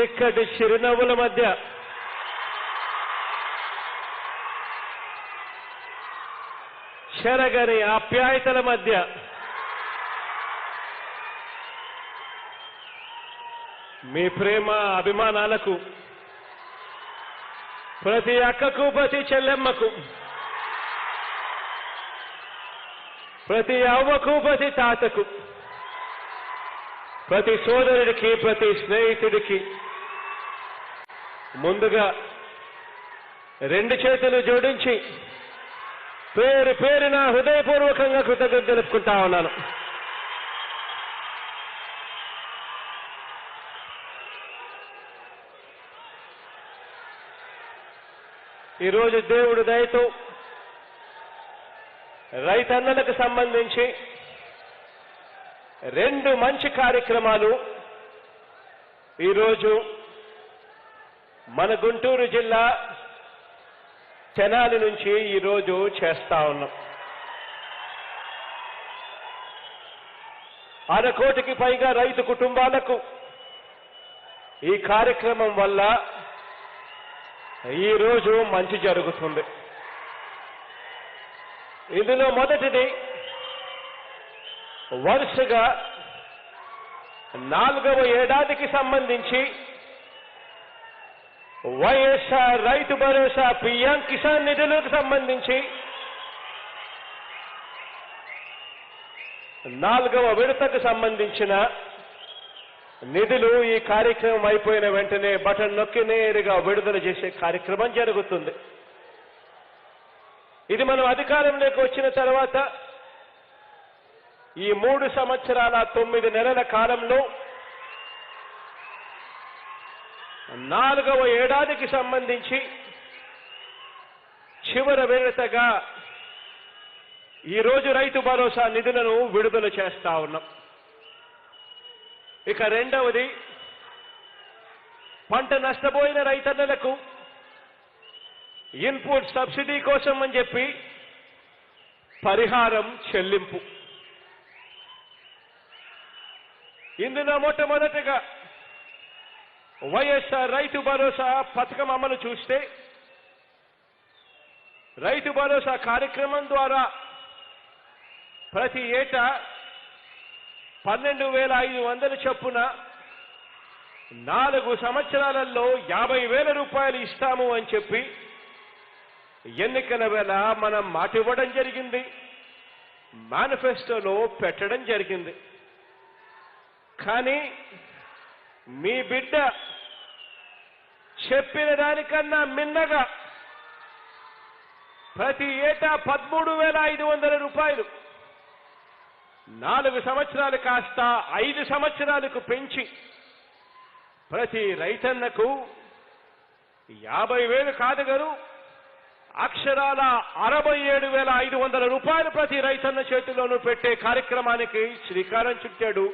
చిక్కటి చిరునవ్వుల మధ్య. చెరగని ఆప్యాయతల మధ్య. మీ ప్రేమ అభిమానాలకు ప్రతి అక్కకు ప్రతి చెల్లెమ్మకు ప్రతి అవ్వకు ప్రతి తాతకు ప్రతి సోదరుడికి ప్రతి స్నేహితుడికి ముందుగా రెండు చేతులు జోడించి పేరు పేరున హృదయపూర్వకంగా కృతజ్ఞత తెలుపుకుంటా ఉన్నాను. ఈరోజు దేవుడు దయతో రైతన్నలకు సంబంధించి రెండు మంచి కార్యక్రమాలు ఈరోజు మన గుంటూరు జిల్లా తెనాలి నుంచి ఈరోజు చేస్తా ఉన్నాం. అర కోటికి పైగా రైతు కుటుంబాలకు ఈ కార్యక్రమం వల్ల ఈరోజు మంచి జరుగుతుంది. ఇందులో మొదటిది వరుసగా నాలుగవ ఏడాదికి సంబంధించి వైఎస్ఆర్ రైతు భరోసా పిఎం కిసాన్ నిధులకు సంబంధించి నాలుగవ విడతకు సంబంధించిన నిధులు ఈ కార్యక్రమం అయిపోయిన వెంటనే బటన్ నొక్కి నేరుగా విడుదల చేసే కార్యక్రమం జరుగుతుంది. ఇది మనం అధికారంలోకి వచ్చిన తర్వాత ఈ మూడు సంవత్సరాల తొమ్మిది నెలల కాలంలో నాలుగవ ఏడాదికి సంబంధించి చివరి విడతగా ఈరోజు రైతు భరోసా నిధులను విడుదల చేస్తా ఉన్నాం. ఇక రెండవది పంట నష్టపోయిన రైతన్నలకు ఇన్పుట్ సబ్సిడీ కోసం అని చెప్పి పరిహారం చెల్లింపు. ఇందులో మొట్టమొదటిగా వైఎస్ఆర్ రైతు భరోసా పథకం అమలు చూస్తే రైతు భరోసా కార్యక్రమం ద్వారా ప్రతి ఏటా పన్నెండు వేల ఐదు వందల చొప్పున నాలుగు సంవత్సరాలలో యాభై వేల రూపాయలు ఇస్తాము అని చెప్పి ఎన్నికల వేళ మనం మాట ఇవ్వడం జరిగింది. మేనిఫెస్టోలో పెట్టడం జరిగింది. కానీ మీ బిడ్డ చెప్పిన దానికన్నా మిన్నగా ప్రతి ఏటా పదమూడు వేల ఐదు వందల రూపాయలు నాలుగు సంవత్సరాలు కాస్త ఐదు సంవత్సరాలకు పెంచి ప్రతి రైతన్నకు యాభై వేలు కాదు గారు అక్షరాల అరవై ఏడు వేల ఐదు వందల రూపాయలు ప్రతి రైతన్న చేతిలోనూ పెట్టే కార్యక్రమానికి శ్రీకారం చుట్టాడు.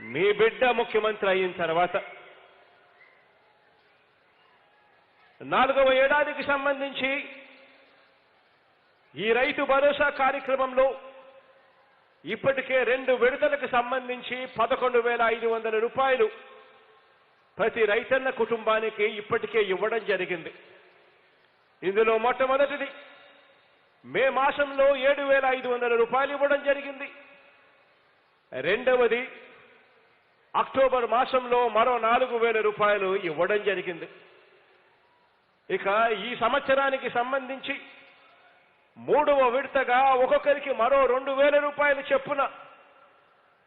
మీ బిడ్డ ముఖ్యమంత్రి అయిన తర్వాత నాలుగవ ఏడాదికి సంబంధించి ఈ రైతు భరోసా కార్యక్రమంలో ఇప్పటికే రెండు విడుదలకు సంబంధించి పదకొండు వేల ఐదు వందల రూపాయలు ప్రతి రైతన్న కుటుంబానికి ఇప్పటికే ఇవ్వడం జరిగింది. ఇందులో మొట్టమొదటిది మే మాసంలో ఏడు వేల ఐదు వందల రూపాయలు ఇవ్వడం జరిగింది. రెండవది అక్టోబర్ మాసంలో మరో నాలుగు వేల రూపాయలు ఇవ్వడం జరిగింది. ఇక ఈ సంవత్సరానికి సంబంధించి మూడవ విడతగా ఒక్కొక్కరికి మరో రెండు వేల రూపాయలు చెప్పున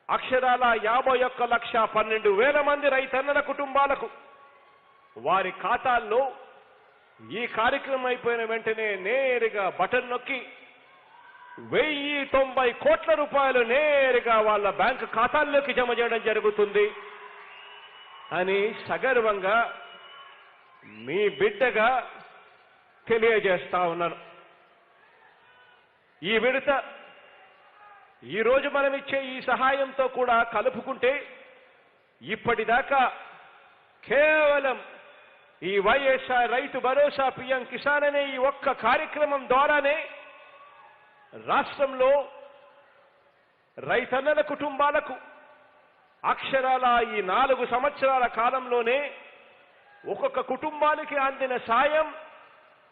అక్షరాల యాభై ఒక్క లక్ష పన్నెండు వేల మంది రైతన్నల కుటుంబాలకు వారి ఖాతాల్లో ఈ కార్యక్రమం అయిపోయిన వెంటనే నేరుగా బటన్ నొక్కి వెయ్యి తొంభై కోట్ల రూపాయలు నేరుగా వాళ్ళ బ్యాంకు ఖాతాల్లోకి జమ చేయడం జరుగుతుంది. అని సగర్వంగా మీ బిడ్డగా తెలియజేస్తా ఉన్నాను. ఈ విడత ఈ రోజు మనం ఇచ్చే ఈ సహాయంతో కూడా కలుపుకుంటే ఇప్పటిదాకా కేవలం ఈ వైఎస్ఆర్ రైతు భరోసా పిఎం కిసాన్ అనే ఈ ఒక్క కార్యక్రమం ద్వారానే రాష్ట్రంలో రైతన్నల కుటుంబాలకు అక్షరాల ఈ నాలుగు సంవత్సరాల కాలంలోనే ఒక్కొక్క కుటుంబానికి అందిన సాయం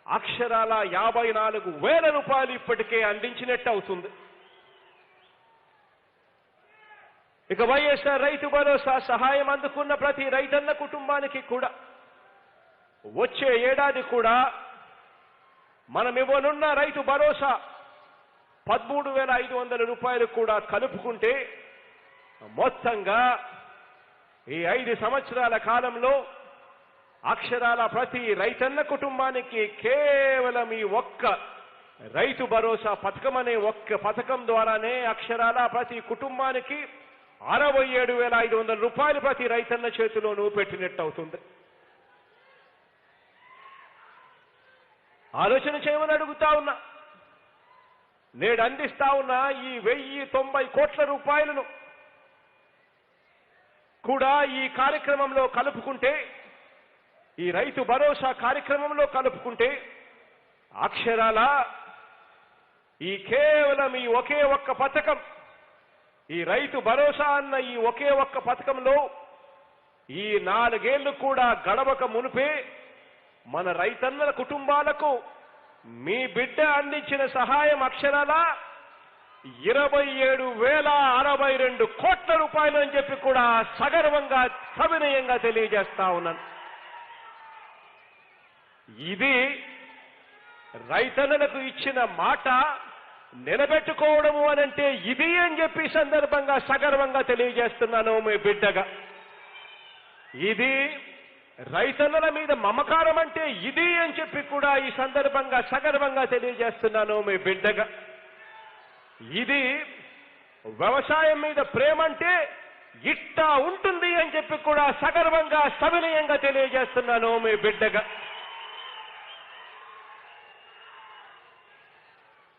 అక్షరాల యాభై నాలుగు వేల రూపాయలు ఇప్పటికే అందించినట్టు అవుతుంది. ఇక వైఎస్ఆర్ రైతు భరోసా సహాయం అందుకున్న ప్రతి రైతన్న కుటుంబానికి కూడా వచ్చే ఏడాది కూడా మనం ఇవ్వనున్న రైతు భరోసా పదమూడు వేల ఐదు వందల రూపాయలు కూడా కలుపుకుంటే మొత్తంగా ఈ ఐదు సంవత్సరాల కాలంలో అక్షరాల ప్రతి రైతన్న కుటుంబానికి కేవలం ఈ ఒక్క రైతు భరోసా పథకం అనే ఒక్క పథకం ద్వారానే అక్షరాల ప్రతి కుటుంబానికి అరవై ఏడు వేల ఐదు వందల రూపాయలు ప్రతి రైతన్న చేతిలోనూ పెట్టినట్టు అవుతుంది. ఆలోచన చేయమని అడుగుతా ఉన్నా. నేడు అందిస్తా ఉన్న ఈ వెయ్యి తొంభై కోట్ల రూపాయలను? కూడా ఈ కార్యక్రమంలో కలుపుకుంటే ఈ రైతు భరోసా కార్యక్రమంలో కలుపుకుంటే అక్షరాల ఈ కేవలం ఈ ఒకే ఒక్క పథకం ఈ రైతు భరోసా అన్న ఈ ఒకే ఒక్క పథకంలో ఈ నాలుగేళ్ళు కూడా గడవక మునిపే మన రైతన్నల కుటుంబాలకు మీ బిడ్డ అందించిన సహాయం అక్షరాల ఇరవై ఏడు వేల అరవై రెండు కోట్ల రూపాయలు అని చెప్పి కూడా సగర్వంగా సవినయంగా తెలియజేస్తా ఉన్నాను. ఇది రైతన్నలకు ఇచ్చిన మాట నిలబెట్టుకోవడము అనంటే ఇది అని చెప్పి సందర్భంగా సగర్వంగా తెలియజేస్తున్నాను మీ బిడ్డగా. ఇది రైతన్నల మీద మమకారం అంటే ఇది అని చెప్పి కూడా ఈ సందర్భంగా సగర్వంగా తెలియజేస్తున్నాను మీ బిడ్డగా. ఇది వ్యవసాయం మీద ప్రేమ అంటే ఇట్టా ఉంటుంది అని చెప్పి కూడా సగర్వంగా సవినయంగా తెలియజేస్తున్నాను మీ బిడ్డగా.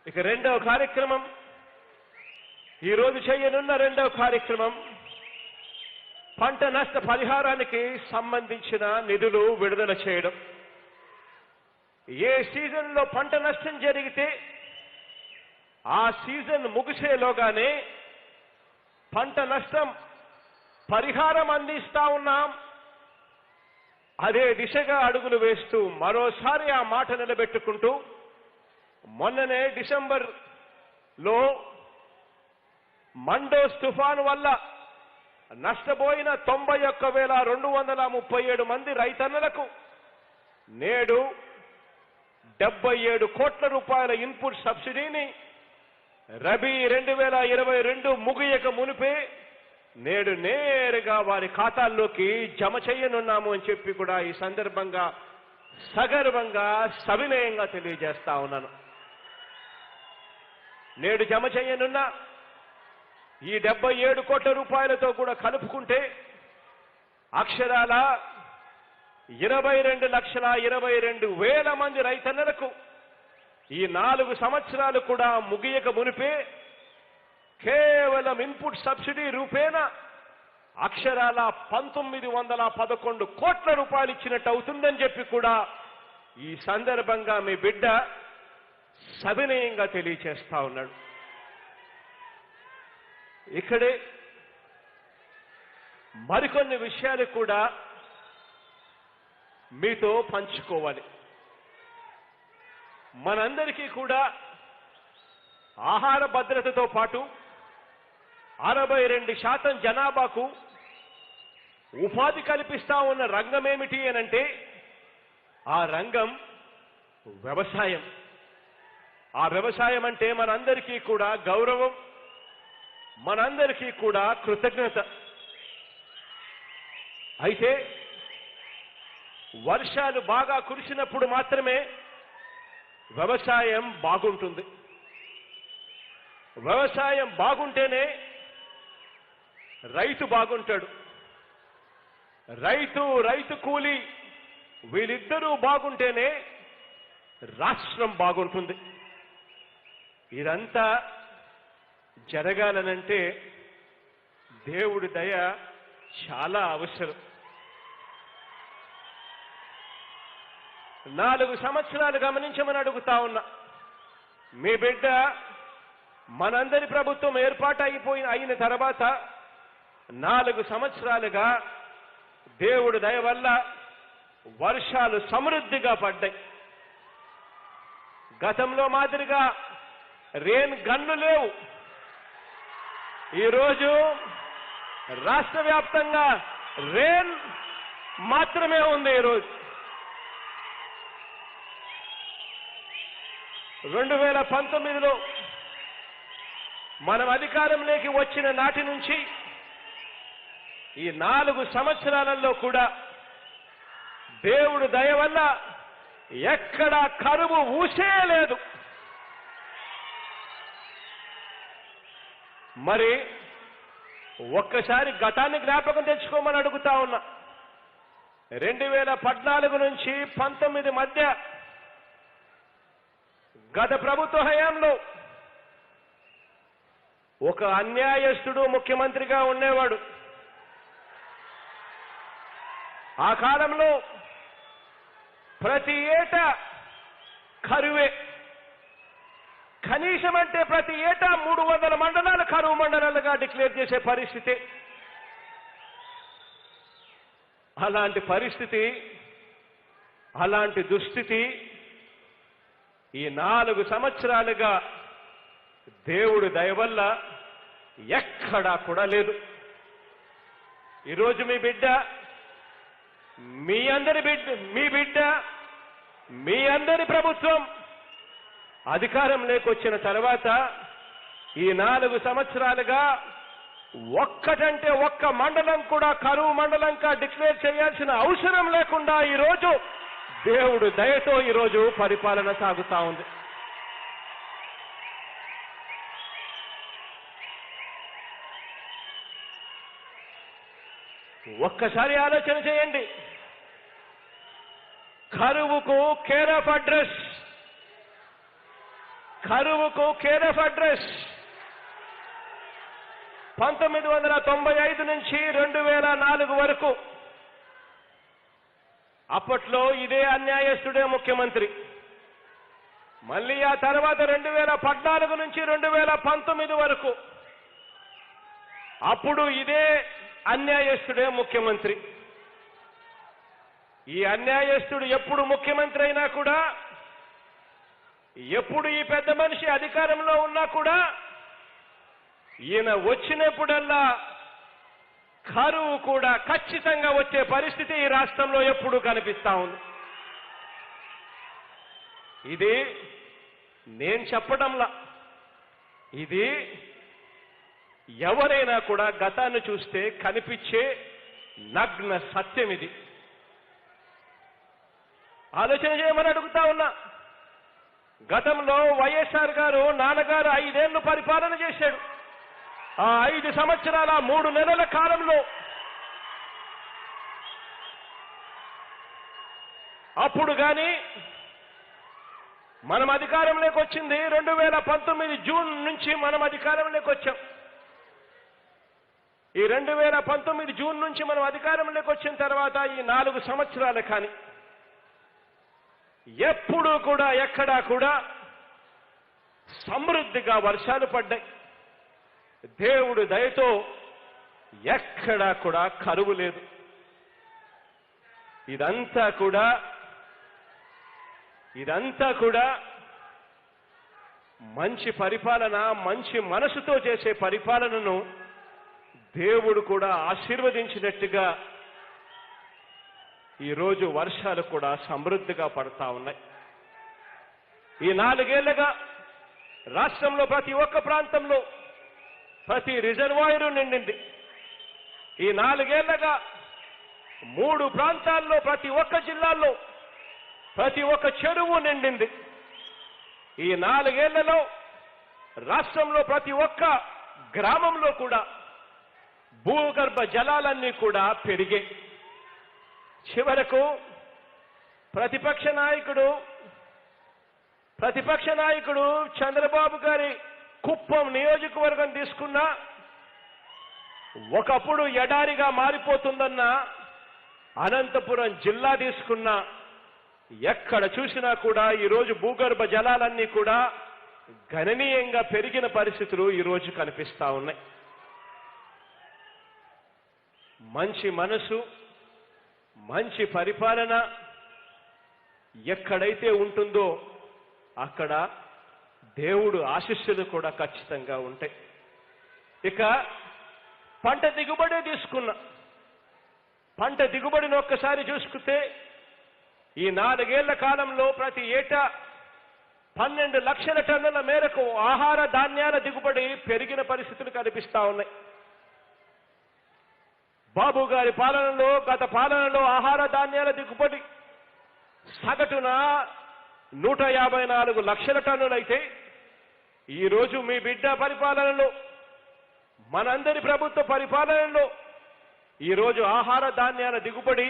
ఇక రెండవ కార్యక్రమం ఈరోజు చేయనున్న రెండవ కార్యక్రమం పంట నష్ట పరిహారానికి సంబంధించిన నిధులు విడుదల చేయడం. ఏ సీజన్లో పంట నష్టం జరిగితే ఆ సీజన్ ముగిసేలోగానే పంట నష్టం పరిహారం అందిస్తా ఉన్నాం. అదే దిశగా అడుగులు వేస్తూ మరోసారి ఆ మాట నిలబెట్టుకుంటూ మొన్ననే డిసెంబర్లో మండోస్ తుఫాను వల్ల నష్టపోయిన తొంభై ఒక్క వేల రెండు వందల ముప్పై ఏడు మంది రైతన్నలకు నేడు డెబ్బై ఏడు కోట్ల రూపాయల ఇన్పుట్ సబ్సిడీని రబీ రెండు వేల ఇరవై రెండు ముగియక మునిపే నేడు నేరుగా వారి ఖాతాల్లోకి జమ చేయనున్నాము అని చెప్పి కూడా ఈ సందర్భంగా సగర్వంగా సవినయంగా తెలియజేస్తా ఉన్నాను. నేడు జమ చేయనున్న ఈ డెబ్బై ఏడు కోట్ల రూపాయలతో కూడా కలుపుకుంటే అక్షరాల ఇరవై రెండు లక్షల ఇరవై రెండు వేల మంది రైతన్నలకు ఈ నాలుగు సంవత్సరాలు కూడా ముగియక మునిపే కేవలం ఇన్పుట్ సబ్సిడీ రూపేణ అక్షరాల పంతొమ్మిది వందల పదకొండు కోట్ల రూపాయలు ఇచ్చినట్టు అవుతుందని చెప్పి కూడా ఈ సందర్భంగా మీ బిడ్డ సవినయంగా తెలియచేస్తా ఉన్నాడు. ఇక్కడే మరికొన్ని విషయాలు కూడా మీతో పంచుకోవాలి. మనందరికీ కూడా ఆహార భద్రతతో పాటు అరవై రెండు శాతం జనాభాకు ఉపాధి కల్పిస్తా ఉన్న రంగం ఏమిటి అనంటే ఆ రంగం వ్యవసాయం. ఆ వ్యవసాయం అంటే మనందరికీ కూడా గౌరవం మనందరికీ కూడా కృతజ్ఞత. అయితే వర్షాలు బాగా కురిసినప్పుడు మాత్రమే వ్యవసాయం బాగుంటుంది. వ్యవసాయం బాగుంటేనే రైతు బాగుంటాడు. రైతు రైతు కూలి వీళ్ళిద్దరూ బాగుంటేనే రాష్ట్రం బాగుంటుంది. ఇదంతా జరగాలనంటే దేవుడి దయ చాలా అవసరం. నాలుగు సంవత్సరాలు గమనించమని అడుగుతా ఉన్నా. మీ బిడ్డ మనందరి ప్రభుత్వం ఏర్పాటు అయిపోయిన అయిన తర్వాత నాలుగు సంవత్సరాలుగా దేవుడి దయ వల్ల వర్షాలు సమృద్ధిగా పడ్డాయి. గతంలో మాదిరిగా రేన్ గన్ను లేవు. ఈరోజు రాష్ట్ర వ్యాప్తంగా రేన్ మాత్రమే ఉంది ఈరోజు. రెండు వేల పంతొమ్మిదిలో మనం అధికారంలోకి వచ్చిన నాటి నుంచి ఈ నాలుగు సంవత్సరాలలో కూడా దేవుడు దయ వల్ల ఎక్కడా కరువు ఊసే మరి ఒక్కసారి గతాన్ని జ్ఞాపకం తెచ్చుకోమని అడుగుతా ఉన్నా. రెండు వేల పద్నాలుగు నుంచి పంతొమ్మిది మధ్య గత ప్రభుత్వ హయాంలో ఒక అన్యాయస్తుడు ముఖ్యమంత్రిగా ఉండేవాడు. ఆ కాలంలో ప్రతి ఏటా కరువే. కనీసం అంటే ప్రతి ఏటా మూడు వందల మండలాలు కరువు మండలాలుగా డిక్లేర్ చేసే పరిస్థితి. అలాంటి పరిస్థితి అలాంటి దుస్థితి ఈ నాలుగు సంవత్సరాలుగా దేవుడు దయ వల్ల ఎక్కడా కూడా లేదు. ఈరోజు మీ బిడ్డ మీ అందరి బిడ్డ మీ బిడ్డ మీ అందరి ప్రభుత్వం అధికారం లేకొచ్చిన తర్వాత ఈ నాలుగు సంవత్సరాలుగా ఒక్కటంటే ఒక్క మండలం కూడా కరువు మండలంగా డిక్లేర్ చేయాల్సిన అవసరం లేకుండా ఈరోజు దేవుడు దయతో ఈరోజు పరిపాలన సాగుతా ఉంది. ఒక్కసారి ఆలోచన చేయండి. కరువుకు కేర్ ఆఫ్ అడ్రస్ కరువుకు కేరఫ్ అడ్రస్. పంతొమ్మిది వందల తొంభై ఐదు నుంచి రెండు వేల నాలుగు వరకు. అప్పట్లో ఇదే అన్యాయస్తుడే ముఖ్యమంత్రి. మళ్ళీ ఆ తర్వాత రెండు వేల పద్నాలుగు నుంచి రెండు వేల పంతొమ్మిది వరకు. అప్పుడు ఇదే అన్యాయస్తుడే ముఖ్యమంత్రి. ఈ అన్యాయస్తుడు ఎప్పుడు ముఖ్యమంత్రి అయినా కూడా ఎప్పుడు ఈ పెద్ద మనిషి అధికారంలో ఉన్నా కూడా ఈయన వచ్చినప్పుడల్లా కరువు కూడా ఖచ్చితంగా వచ్చే పరిస్థితి ఈ రాష్ట్రంలో ఎప్పుడు కనిపిస్తా ఉంది. ఇది నేను చెప్పడంలా. ఇది ఎవరైనా కూడా గతాన్ని చూస్తే కనిపించే నగ్న సత్యం ఇది. ఆలోచన చేయమని అడుగుతా ఉన్నా. గతంలో వైఎస్ఆర్ గారు నాన్నగారు ఐదేళ్ళు పరిపాలన చేశాడు. ఆ ఐదు సంవత్సరాల మూడు నెలల కాలంలో అప్పుడు కానీ మనం అధికారంలోకి వచ్చింది రెండు వేల పంతొమ్మిది జూన్ నుంచి మనం అధికారంలోకి వచ్చాం. ఈ రెండు వేల పంతొమ్మిది జూన్ నుంచి మనం అధికారంలోకి వచ్చిన తర్వాత ఈ నాలుగు సంవత్సరాలు కానీ ఎప్పుడూ కూడా ఎక్కడా కూడా సమృద్ధిగా వర్షాలు పడ్డాయి. దేవుడు దయతో ఎక్కడా కూడా కరువు లేదు. ఇదంతా కూడా ఇదంతా కూడా మంచి పరిపాలన మంచి మనసుతో చేసే పరిపాలనను దేవుడు కూడా ఆశీర్వదించినట్టుగా ఈరోజు వర్షాలు కూడా సమృద్ధిగా పడతా ఉన్నాయి. ఈ నాలుగేళ్ళుగా రాష్ట్రంలో ప్రతి ఒక్క ప్రాంతంలో ప్రతి రిజర్వాయరు నిండింది. ఈ నాలుగేళ్ళగా మూడు ప్రాంతాల్లో ప్రతి ఒక్క జిల్లాల్లో ప్రతి ఒక్క చెరువు నిండింది. ఈ నాలుగేళ్ళలో రాష్ట్రంలో ప్రతి ఒక్క గ్రామంలో కూడా భూగర్భ జలాలన్నీ కూడా పెరిగాయి. చివరకు ప్రతిపక్ష నాయకుడు ప్రతిపక్ష నాయకుడు చంద్రబాబు గారి కుప్పం నియోజకవర్గం తీసుకున్నా ఒకప్పుడు ఎడారిగా మారిపోతుందన్న అనంతపురం జిల్లా తీసుకున్నా ఎక్కడ చూసినా కూడా ఈరోజు భూగర్భ జలాలన్నీ కూడా గణనీయంగా పెరిగిన పరిస్థితులు ఈరోజు కనిపిస్తా ఉన్నాయి. మంచి మనసు మంచి పరిపాలన ఎక్కడైతే ఉంటుందో అక్కడ దేవుడు ఆశిస్సులు కూడా ఖచ్చితంగా ఉంటాయి. ఇక పంట దిగుబడే తీసుకున్నా పంట దిగుబడిని ఒక్కసారి చూసుకుంటే ఈ నాలుగేళ్ళ కాలంలో ప్రతి ఏటా పన్నెండు లక్షల టన్నుల మేరకు ఆహార ధాన్యాల దిగుబడి పెరిగిన పరిస్థితులు కనిపిస్తా ఉన్నాయి. బాబు గారి పాలనలో గత పాలనలో ఆహార ధాన్యాల దిగుబడి సగటున నూట యాభై నాలుగు లక్షల టన్నులైతే ఈరోజు మీ బిడ్డ పరిపాలనలో మనందరి ప్రభుత్వ పరిపాలనలో ఈరోజు ఆహార ధాన్యాల దిగుబడి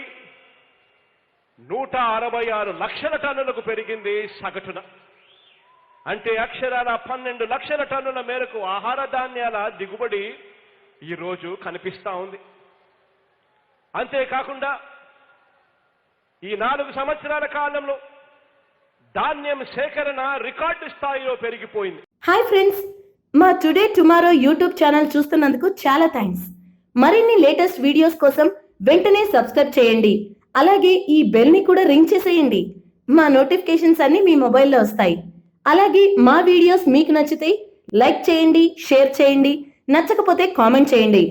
నూట అరవై ఆరు లక్షల టన్నులకు పెరిగింది సగటున. అంటే అక్షరాల పన్నెండు లక్షల టన్నుల మేరకు ఆహార ధాన్యాల దిగుబడి ఈరోజు కనిపిస్తా ఉంది. అంతేకాకుండా ఈ నాలుగు సంవత్సరాల కాలంలో ధాన్యం సేకరణ రికార్డు స్థాయిలో పెరిగిపోయింది. హాయ్ ఫ్రెండ్స్ మా టుడే టుమారో యూట్యూబ్ ఛానల్ చూస్తున్నందుకు చాలా థ్యాంక్స్ మరిన్ని లేటెస్ట్ వీడియోస్ కోసం వెంటనే సబ్స్క్రైబ్ చేయండి. అలాగే ఈ బెల్ని కూడా రింగ్ చేసేయండి. మా నోటిఫికేషన్స్ అన్ని మీ మొబైల్లో వస్తాయి. అలాగే మా వీడియోస్ మీకు నచ్చితే లైక్ చేయండి షేర్ చేయండి. నచ్చకపోతే కామెంట్ చేయండి.